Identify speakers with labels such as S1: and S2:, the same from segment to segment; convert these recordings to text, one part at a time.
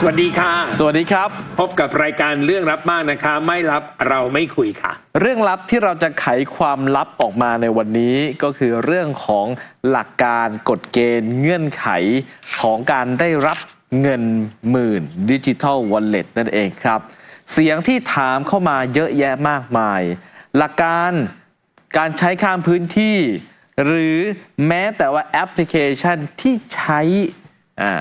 S1: สวัสดีค่ะ
S2: สวัสดีครับ
S1: พบกับรายการเรื่องรับมากนะคะ ไม่รับเราไม่คุยค่ะ
S2: เรื่องลับที่เราจะไขความลับออกมาในวันนี้ก็คือเรื่องของหลักการกฎเกณฑ์เงื่อนไขของการได้รับเงินหมื่นดิจิทัลวอลเล็ตนั่นเองครับ เสียงที่ถามเข้ามาเยอะแยะมากมาย หลักการการใช้ข้ามพื้นที่ หรือแม้แต่ว่าแอปพลิเคชันที่ใช้อ่า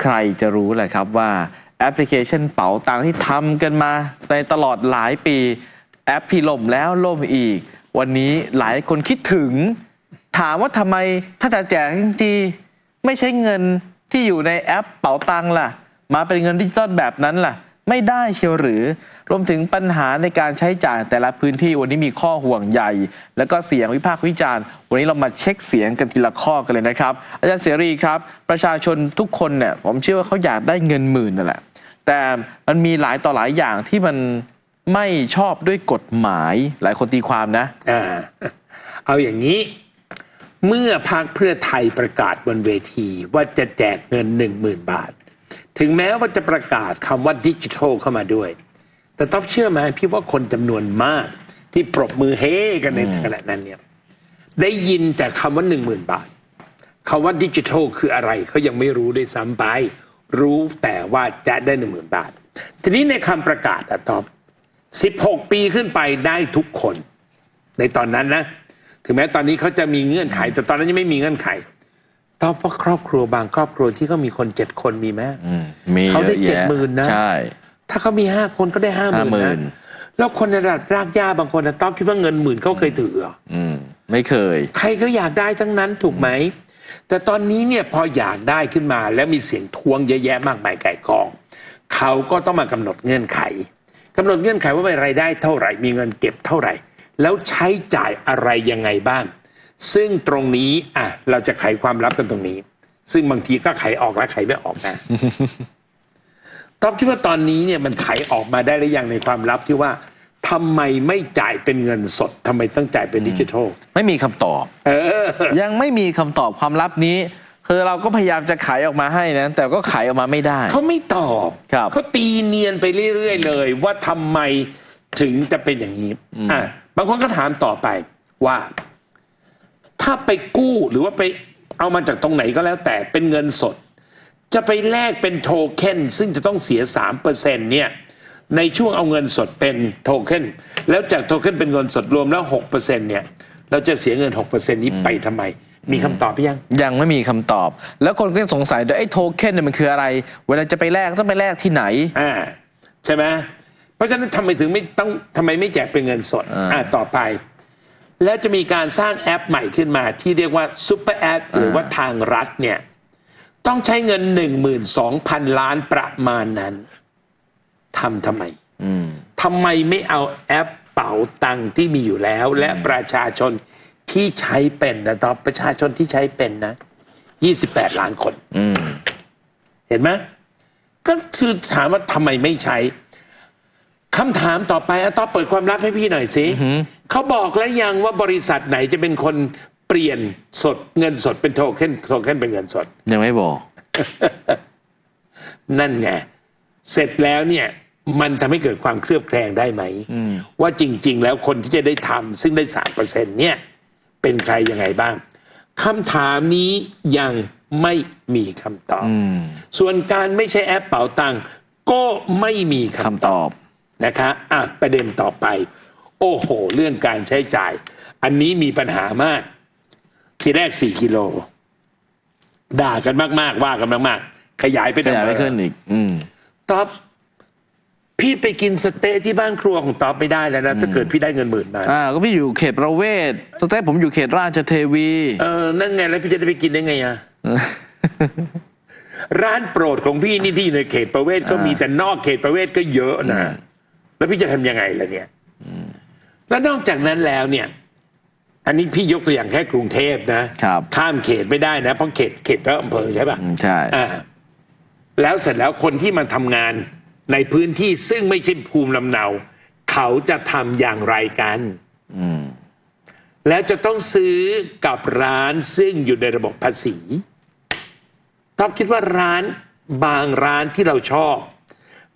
S2: ใครจะรู้แหละครับว่าแอปพลิเคชันเป๋าตังค์ที่ทำกันมาในตลอดหลายปี แอปพี่ล่มแล้วล่มอีก วันนี้หลายคนคิดถึง ถามว่าทำไมถ้าจะแจกจริงๆไม่ใช้เงินที่อยู่ในแอปเป๋าตังค์ล่ะ มาเป็นเงินดิจิตอลแบบนั้นล่ะ ไม่ได้เชียวหรือ รวมถึงปัญหาในการใช้จ่ายแต่ละพื้นที่วันนี้มีข้อห่วงใหญ่ แล้วก็เสียงวิพากษ์วิจารณ์ วันนี้เรามาเช็คเสียงกันทีละข้อกันเลยนะครับ อาจารย์เสรีครับ ประชาชนทุกคนเนี่ยผมเชื่อว่าเขาอยากได้เงินหมื่นนั่นแหละ แต่มันมีหลายต่อหลายอย่างที่มันไม่ชอบด้วยกฎหมายหลายคนตีความนะ
S1: อ่าเอาอย่างนี้เมื่อพักเพื่อไทยประกาศบนเวทีว่าจะแจกเงินหนึ่งหมื่นบาท ถึงแม้ว่าจะประกาศคำว่าดิจิทัลเข้ามาด้วย แต่ต้องเชื่อไหมพี่ว่าคนจำนวนมากที่ปรบมือเฮกันในขณะนั้นเนี่ยได้ยินแต่คำว่าหนึ่งหมื่นบาทคำว่าดิจิทัลคืออะไรเขายังไม่รู้ด้วยซ้ำไป รู้แต่ว่าจะได้หนึ่งหมื่นบาท ทีนี้ในคำประกาศอะตอบ16ปีขึ้นไปได้ทุกคน ในตอนนั้นนะ ถึงแม้ตอนนี้เขาจะมีเงื่อนไข แต่ตอนนั้นยังไม่มีเงื่อนไข ตอบว่าครอบครัวบางครอบครัวที่เขามีคนเจ็ดคนมีไหม
S2: อืมมี
S1: เขาได้
S2: ยอะแยะ
S1: เจ็ดหมื่นนะ
S2: ใช่
S1: ถ้าเขามีห้าคนก็ได้ห้าหมื่น
S2: 50,000
S1: นะแล้วคนในระดับรากหญ้าบางคนนะต้อมคิดว่าเงินหมื่นเขาเคยถือเหรอ
S2: อืม ไม่เคย
S1: ใครก็อยากได้ทั้งนั้นถูกไหม แต่ตอนนี้เนี่ยพออยากได้ขึ้นมาแล้วมีเสียงทวงเยอะแยะมากมายไก่กอง เขาก็ต้องมากำหนดเงื่อนไขกำหนดเงื่อนไขว่ามีรายได้เท่าไหร่มีเงินเก็บเท่าไหร่ แล้วใช้จ่ายอะไรยังไงบ้าง ซึ่งตรงนี้อะเราจะไขความลับกันตรงนี้ ซึ่งบางทีก็ไขออกและไขไม่ออกนะท็อปคิดว่าตอนนี้เนี่ยมันไขออกมาได้หรือยังในความลับที่ว่าทำไมไม่จ่ายเป็นเงินสดทำไมต้องจ่ายเป็นดิจิทัล
S2: ไม่มีคำตอบ
S1: เออ
S2: ยังไม่มีคำตอบความลับนี้ คือเราก็พยายามจะไขออกมาให้นะ แต่ก็ไขออกมาไม่ได้
S1: เขาไม่ตอบ
S2: ครับ
S1: เขาตีเนียนไปเรื่อยๆเลย ว่าทำไมถึงจะเป็นอย่างนี้อะบางคนก็ถามต่อไปว่า ถ้าไปกู้หรือว่าไปเอามาจากตรงไหนก็แล้วแต่เป็นเงินสด จะไปแลกเป็นโทเค็นซึ่งจะต้องเสียสามเปอร์เซ็นเนี่ยในช่วงเอาเงินสดเป็นโทเค็นแล้วจากโทเค็นเป็นเงินสดรวมแล้วหกเปอร์เซ็นเนี่ยเราจะเสียเงินหกเปอร์เซ็นนี้ไปทำไมมีคำตอบหรือยัง
S2: ยังไม่มีคำตอบ แล้วคนก็ยังสงสัยด้วยไอ้โทเค็นเนี่ยมันคืออะไร เวลาจะไปแลกต้องไปแลกที่ไหน
S1: อ่าใช่ไหมเพราะฉะนั้นทำไมถึงไม่ต้องทำไมไม่แจกเป็นเงินสด
S2: อ่า
S1: อ่าต่อไป แล้วจะมีการสร้างแอปใหม่ขึ้นมาที่เรียกว่าซูเปอร์แอปหรือว่าทางรัฐเนี่ย ต้องใช้เงินหนึ่งหมื่นสองพันล้านประมาณนั้นทำทำไม
S2: อืม
S1: ทำไมไม่เอาแอปเป๋าตังค์ที่มีอยู่แล้ว และประชาชนที่ใช้เป็นนะตอบประชาชนที่ใช้เป็นนะยี่สิบแปดล้านคน
S2: อืม
S1: เห็นไหมก็คือถามว่าทำไมไม่ใช้ คำถามต่อไปอะต้อเปิดความลับให้พี่หน่อยสิเขาบอกแล้วยังว่าบริษัทไหนจะเป็นคนเปลี่ยนสดเงินสดเป็นโทเค็นโทเค็นเป็นเงินสด
S2: ยังไม่บอก
S1: นั่นไงเสร็จแล้วเนี่ยมันทำให้เกิดความเคลือบแคลงได้ไหม
S2: อืม
S1: ว่าจริง ๆ แล้วคนที่จะได้ทำซึ่งได้สามเปอร์เซ็นเนี่ย เป็นใครยังไงบ้างคำถามนี้ยังไม่มีคำตอบ
S2: อืม
S1: ส่วนการไม่ใช่แอปเป๋าตังค์ก็ไม่มีคำ
S2: คำตอบ
S1: นะคะอะประเด็นต่อไป โอ้โห เรื่องการใช้จ่าย อันนี้มีปัญหามาก ทีแรกสี่กิโล ด่ากันมาก ๆ ว่ากันมาก ๆ ขยายไป
S2: ขยายไม่
S1: เอ
S2: ขึ้นอีก อืม
S1: ต๊อบพี่ไปกินสเต๊ะที่บ้านครัวของต๊อบไม่ได้แล้วนะถ้าเกิดพี่ได้เงินหมื่นมา
S2: อ่าก็พี่อยู่เขตประเวศสเต้ผมอยู่เขตราชเทวี
S1: เออนั่นไงแล้วพี่จะได้ไปกินได้ไงอะร้านโปรดของพี่นี่ที่อยู่ในเขตประเวศก็มีแต่นอกเขตประเวศก็เยอะนะ แล้วพี่จะทำยังไงล่ะเนี่ยแล้วนอกจากนั้นแล้วเนี่ย อันนี้พี่ยกตัวอย่างแค่กรุงเทพนะครับ ข้ามเขตไม่ได้นะเพราะเขตเขตพระอำเภอใช่ป่ะ
S2: อืมใช่
S1: อ่าแล้วเสร็จแล้วคนที่มาทำงานในพื้นที่ซึ่งไม่ใช่ภูมิลำเนา เขาจะทำอย่างไรกัน
S2: อืม
S1: แล้วจะต้องซื้อกับร้านซึ่งอยู่ในระบบภาษีท็อปคิดว่าร้านบางร้านที่เราชอบ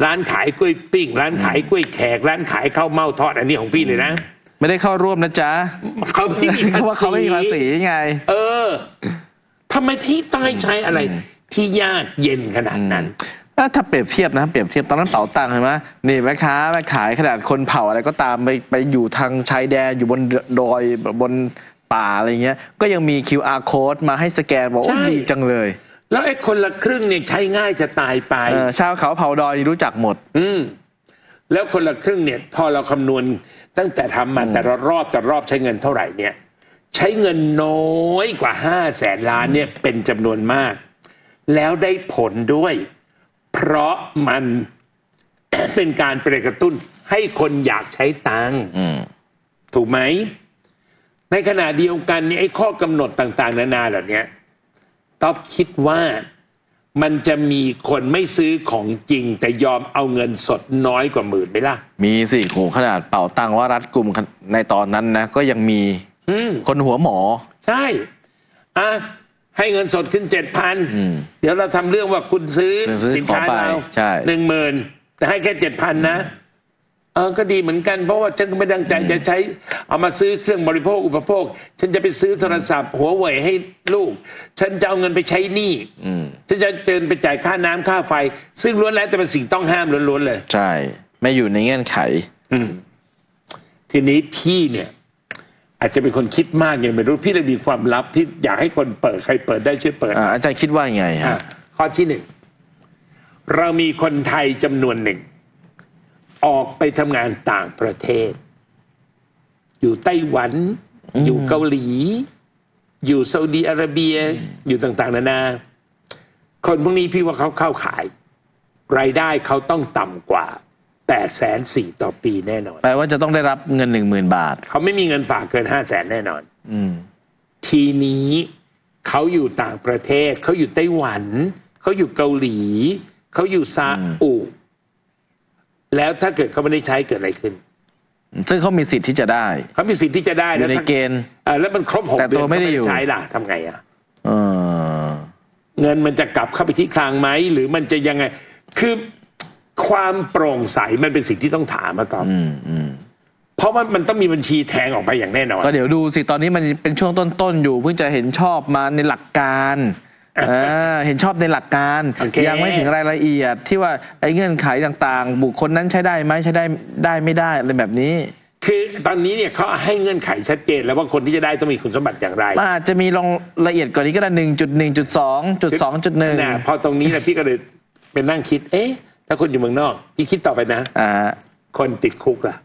S1: ร้านขายกล้วยปิ้ง ร้านขายกล้วยแขก ร้านขายข้าวเม่าทอดอันนี้ของพี่เลยนะ
S2: ไม่ได้เข้าร่วมนะจ๊ะ
S1: เขาไม่มี
S2: เพราะว่าเขาไม่มีภาษีไง
S1: เออทำไมที่ใต้ใช้อะไร ที่ยากเย็นขนาดนั้น
S2: ถ้าถ้าเปรียบเทียบนะเปรียบเทียบตอนนั้นเป๋าตังค์เห็นไหมนี่แม่ค้าแม่ขายขนาดคนเผ่าอะไรก็ตามไปไปอยู่ทางชายแดนอยู่บนดอยบนป่าอะไรเงี้ย ก็ยังมี QR code มาให้สแกนบอก
S1: ใช่
S2: โอ้ดีจังเลย
S1: แล้วไอ้คนละครึ่งเนี่ยใช้ง่ายจะตายไป
S2: เออชาวเขาเผ่าดอยนี่รู้จักหมด
S1: อืม แล้วคนละครึ่งเนี่ย พอเราคำนวณตั้งแต่ทำมาแต่ละรอบแต่ละรอบใช้เงินเท่าไหร่เนี่ย ใช้เงินน้อยกว่าห้าแสนล้านเนี่ยเป็นจำนวนมาก แล้วได้ผลด้วย เพราะมัน เป็นการไปกระตุ้น ให้คนอยากใช้ตังค์
S2: อืม
S1: ถูกไหม ในขณะเดียวกันเนี่ยไอ้ข้อกำหนดต่าง ๆ นานาเหล่านี้ ต๊อบคิดว่ามันจะมีคนไม่ซื้อของจริง แต่ยอมเอาเงินสดน้อยกว่าหมื่นไหมล่ะ
S2: มีสิโหขนาดเป่าตังค์ว่ารัดกลุ่มในตอนนั้นนะ ก็ยังมี
S1: อืม
S2: คนหัวหมอ
S1: ใช่อะให้เงินสดขึ้นเจ็ดพัน
S2: อืม
S1: เดี๋ยวเราทำเรื่องว่าคุณซื้อ
S2: ซื้อ
S1: สินค้า
S2: ของไป
S1: เรา
S2: ใช่
S1: หนึ่งหมื่นแต่ให้แค่เจ็ดพันนะเออก็ดีเหมือนกันเพราะว่าฉันก็ไม่ดังใจจะใช้เอามาซื้อเครื่องบริโภคอุปโภค ฉันจะไปซื้อโทรศัพท์หัวเว่ยให้ลูก ฉันจะเอาเงินไปใช้หนี้
S2: อืม
S1: ฉันจะเดินไปจ่ายค่าน้ำค่าไฟ ซึ่งล้วนแล้วจะเป็นสิ่งต้องห้ามล้วนๆเลย
S2: ใช่ ไม่อยู่ในเงื่อนไข
S1: อืมทีนี้พี่เนี่ย อาจจะเป็นคนคิดมากยังไม่รู้พี่เลยมีความลับที่อยากให้คนเปิดใครเปิดได้ช่วยเปิด
S2: อ่าอาจารย์คิดว่าไง
S1: อะ
S2: ฮะ
S1: ข้อที่หนึ่งเรามีคนไทยจำนวนหนึ่ง ออกไปทำงานต่างประเทศ อยู่ไต้หวัน อยู่เกาหลี อยู่ซาอุดีอาระเบีย อยู่ต่างๆ นานา คนพวกนี้พี่ว่าเขาเข้าขาย รายได้เขาต้องต่ำกว่าแปดแสนสี่ต่อปีแน่นอน
S2: แปลว่าจะต้องได้รับเงินหนึ่งหมื่นบาท
S1: เขาไม่มีเงินฝากเกินห้าแสนแน่นอน
S2: อืม
S1: ทีนี้เขาอยู่ต่างประเทศ เขาอยู่ไต้หวัน เขาอยู่เกาหลี เขาอยู่ซาอุ แล้วถ้าเกิดเขาไม่ได้ใช้เกิดอะไรขึ้น
S2: ซึ่งเขามีสิทธิ์ที่จะได้
S1: เขามีสิทธิ์ที่จะได้
S2: อ
S1: แล้
S2: ยู่
S1: ว
S2: ใน
S1: ถ้า
S2: เกณฑ์
S1: เอ่อแล้วมันครบหก
S2: แต่
S1: เดื
S2: ตั
S1: อ
S2: วนไม่
S1: เขา
S2: ได้
S1: ไม่
S2: อยู่
S1: ได้ใช้ล่ะทำไงอะ
S2: เออ
S1: เงินมันจะกลับเข้าไปที่คลังไหมหรือมันจะยังไง คือความโปร่งใสมันเป็นสิ่งที่ต้องถามมาตอน
S2: อืมอืม
S1: เพราะว่ามันต้องมีบัญชีแทงออกไปอย่างแน่นอน
S2: ก็เดี๋ยวดูสิ ตอนนี้มันเป็นช่วงต้น ๆ อยู่ เพิ่งจะเห็นชอบมาในหลักการ เออเห็นชอบในหลักการ
S1: โอเค
S2: ยังไม่ถึงรายละเอียดที่ว่าไอ้เงื่อนไขต่างๆ บุคคลนั้นใช้ได้ไหมใช้ได้ได้ไม่ได้อะไรแบบนี้
S1: คือตอนนี้เนี่ยเขาให้เงื่อนไขชัดเจนแล้วว่าคนที่จะได้ต้องมีคุณสมบัติอย่างไร
S2: มันอาจจะมีลงละเอียดกว่านี้ก็ได้หนึ่งจุดหนึ่งจุดสองจุดสองจุดหนึ่ง
S1: นะพอตรงนี้นะพี่ก็เลยเป็นนั่งคิด เอ๊ะถ้าคนอยู่เมืองนอก พี่คิดต่อไปนะ
S2: อ่า
S1: คนติดคุกล่ะ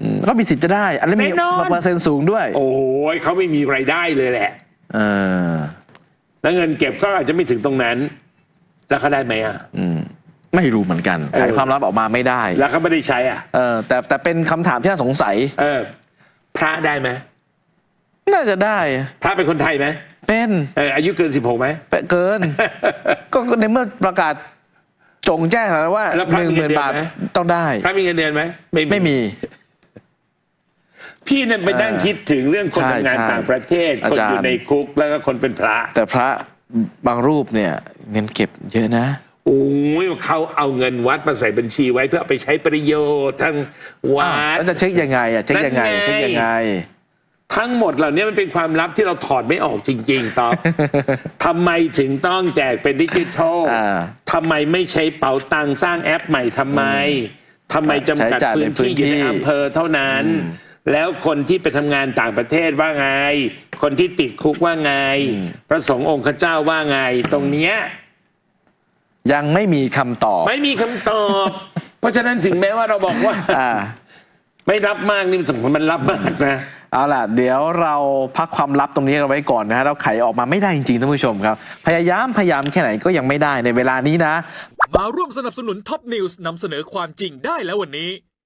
S2: อืมก็มีสิทธิ์จะได้ อันนี้มี
S1: แน่นอน
S2: เปอร์เซ็นต์สูงด้วย
S1: โอ้ยเขาไม่มีไรายได้เลยแหละ
S2: เออ
S1: แล้วเงินเก็บก็อาจจะไม่ถึงตรงนั้น แล้วเขาได้ไหมอะ
S2: อืมไม่รู้เหมือนกัน
S1: เออ
S2: ขายความลับออกมาไม่ได้
S1: แล้วเขาไม่ได้ใช้อะ
S2: เออแต่แต่เป็นคำถามที่น่าสงสัย
S1: เออ พระได้ไหม
S2: น่าจะได้
S1: พระเป็นคนไทยไหม
S2: เป็น
S1: เอออายุเกินสิบหกไหม
S2: เป็นเกิน ก็ในเมื่อประกาศจงแจ้งแล้วว่า
S1: แล้วพ
S2: ห
S1: ระ
S2: นึ่ง
S1: มี
S2: ห
S1: เงิ
S2: มื่
S1: น
S2: น
S1: เดือน
S2: บาท
S1: ไหม
S2: ต้องได้
S1: พระมีเงินเดือนไหม
S2: ไม่มี
S1: พี่เนี่ยไปนั่งคิดถึงเรื่องคน
S2: ใช่
S1: ทำงาน
S2: ใช่
S1: ต่างประเทศ
S2: อา
S1: คน
S2: จารย์
S1: อยู่ในคุกแล้วก็คนเป็นพระ
S2: แต่พระบางรูปเนี่ยเงินเก็บเยอะนะ
S1: โอ้ยเขาเอาเงินวัดมาใส่บัญชีไว้เพื่อเอาไปใช้ประโยชน์ทั้งวัด
S2: แล้วจะเช็คยังไงอะเช็คยังไง
S1: นั่นไง
S2: เช็คยังไง
S1: ทั้งหมดเหล่านี้มันเป็นความลับที่เราถอดไม่ออกจริงๆตอบทำไมถึงต้องแจกเป็นดิจิทัล
S2: อ่า
S1: ทำไมไม่ใช้เป๋าตังค์สร้างแอปใหม่ทำไมทำไมจำกัด
S2: ใช้จ่าย
S1: พื้
S2: ใน
S1: นที่อยู่ใน
S2: พื้นที่
S1: อำเภอเท่านั้น แล้วคนที่ไปทำงานต่างประเทศว่าไง คนที่ติดคุกว่าไง พระสงฆ์องค์เจ้าว่าไง ตรงเนี้ย
S2: ยังไม่มีคำตอบ
S1: ไม่มีคำตอบ เพราะฉะนั้นถึงแม้ว่าเราบอกว่า
S2: อ่า
S1: ไม่รับมากนี่มันสมควรมันรับมากนะ
S2: เอาล่ะ เดี๋ยวเราพักความลับตรงนี้กันไว้ก่อนนะฮะเราไขออกมาไม่ได้จริงๆท่านผู้ชมครับ พยายามพยายามแค่ไหนก็ยังไม่ได้ในเวลานี้นะ
S3: มาร่วมสนับสนุนท็อปนิวส์นำเสนอความจริงได้แล้ววันนี้